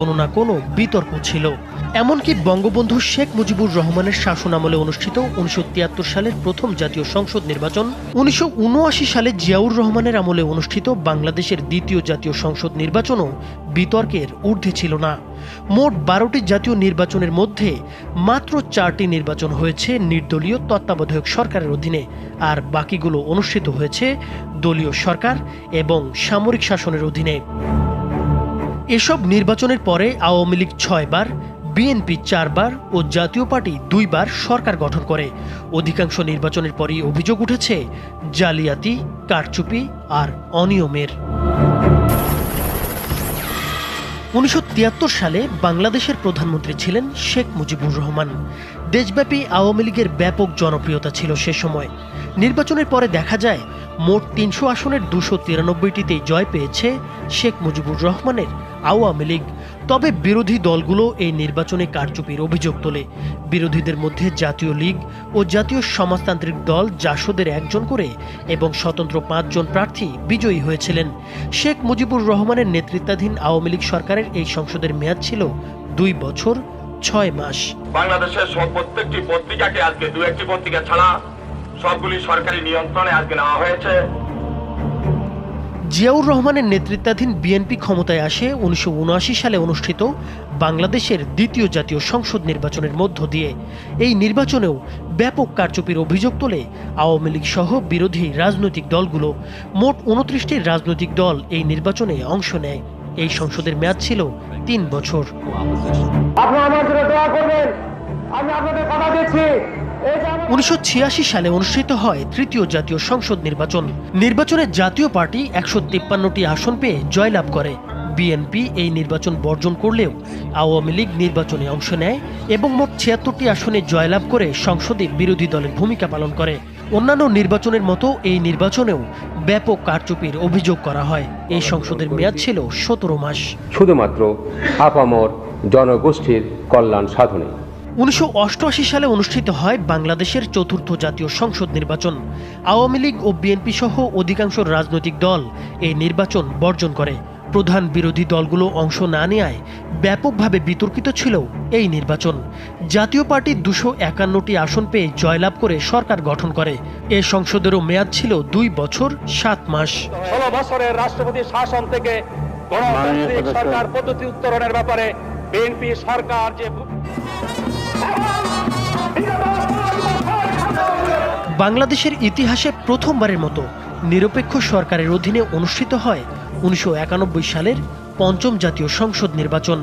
কোনো না কোনো বিতর্ক ছিল। এমনকি বঙ্গবন্ধু শেখ মুজিবুর রহমানের শাসনামলে অনুষ্ঠিত উনিশশো তিয়াত্তর সালের প্রথম জাতীয় সংসদ নির্বাচন উনিশশো উনআশি সালে জিয়াউর রহমানের আমলে অনুষ্ঠিত বাংলাদেশের দ্বিতীয় জাতীয় সংসদ নির্বাচনও বিতর্কের ঊর্ধ্বে ছিল না। মোট বারোটি জাতীয় নির্বাচনের মধ্যে মাত্র চারটি নির্বাচন হয়েছে নির্দলীয় তত্ত্বাবধায়ক সরকারের অধীনে, আর বাকিগুলো অনুষ্ঠিত হয়েছে দলীয় সরকার এবং সামরিক শাসনের অধীনে। এসব নির্বাচনের পরে আওয়ামী লীগ ছয়বার, বিএনপি চারবার ও জাতীয় পার্টি দুইবার সরকার গঠন করে। অধিকাংশ নির্বাচনের পরই অভিযোগ উঠেছে, জালিয়াতি, কারচুপি আর অনিয়মের। উনিশশো তিয়াত্তর সালে বাংলাদেশের প্রধানমন্ত্রী ছিলেন শেখ মুজিবুর রহমান। দেশব্যাপী আওয়ামী লীগের ব্যাপক জনপ্রিয়তা ছিল সে সময়। নির্বাচনের পরে দেখা যায়, মোট তিনশো আসনের দুশো তিরানব্বইটিতেই জয় পেয়েছে শেখ মুজিবুর রহমানের আওয়ামী লীগ। তবে বিরোধী দলগুলো এই নির্বাচনে কারচুপির অভিযোগ তোলে। বিরোধীদের মধ্যে জাতীয় লীগ ও জাতীয় সমাজতান্ত্রিক দল জাসদের একজন করে এবং স্বতন্ত্র পাঁচজন প্রার্থী বিজয়ী হয়েছিলেন। শেখ মুজিবুর রহমানের নেতৃত্বাধীন আওয়ামী লীগ সরকারের এই সংসদের মেয়াদ ছিল দুই বছর, ছয় মাস। বাংলাদেশের প্রত্যেকটি পত্রিকাকে আজকে দু একটি পত্রিকা ছাড়া সবগুলি সরকারি নিয়ন্ত্রণে আজকে নেওয়া হয়েছে। জিয়াউর রহমানের নেতৃত্বাধীন বিএনপি ক্ষমতায় আসে উনিশশো উনআশি সালে অনুষ্ঠিত বাংলাদেশের দ্বিতীয় জাতীয় সংসদ নির্বাচনের মধ্য দিয়ে। এই নির্বাচনেও ব্যাপক কারচুপির অভিযোগ তোলে আওয়ামী লীগ সহ বিরোধী রাজনৈতিক দলগুলো। মোট উনত্রিশটি রাজনৈতিক দল এই নির্বাচনে অংশ নেয়। এই সংসদের মেয়াদ ছিল তিন বছর। আমার জন্য দোয়া করবেন। আমি আপনাদের কথা দিচ্ছি। উনিশশো ছিয়াশি সালে অনুষ্ঠিত হয় তৃতীয় জাতীয় সংসদ নির্বাচন। নির্বাচনে জাতীয় পার্টি একশো তিপ্পান্নটি আসন পেয়ে জয়লাভ করে। বিএনপি এই নির্বাচন বর্জন করলেও আওয়ামী লীগ নির্বাচনে অংশ নেয় এবং মোট ছিয়াত্তরটি আসনে জয়লাভ করে সংসদে বিরোধী দলের ভূমিকা পালন করে। অন্যান্য নির্বাচনের মতো এই নির্বাচনেও ব্যাপক কারচুপির অভিযোগ করা হয়। এই সংসদের মেয়াদ ছিল সতেরো মাস। শুধুমাত্র আপামর জনগোষ্ঠীর কল্যাণ সাধনে। উনিশশো অষ্টআশি সালে অনুষ্ঠিত হয় বাংলাদেশের চতুর্থ জাতীয় সংসদ নির্বাচন। আওয়ামী লীগ ও বিএনপি সহ অধিকাংশ রাজনৈতিক দল এই নির্বাচন বর্জন করে। প্রধান বিরোধী দলগুলো অংশ না নেয় ব্যাপকভাবে বিতর্কিত ছিল এই নির্বাচন। জাতীয় পার্টি দুশো একান্নটি আসন পেয়ে জয়লাভ করে সরকার গঠন করে। এ সংসদেরও মেয়াদ ছিল দুই বছর সাত মাস। ষোলো বছরের রাষ্ট্রপতি শাসন থেকে গণতান্ত্রিক সরকার পদ্ধতি উত্তরণের ব্যাপারে বিএনপি সরকার যে বাংলাদেশের ইতিহাসে প্রথমবারের মতো নিরপেক্ষ সরকারের অধীনে অনুষ্ঠিত হয় উনিশশো একানব্বই সালের পঞ্চম জাতীয় সংসদ নির্বাচন।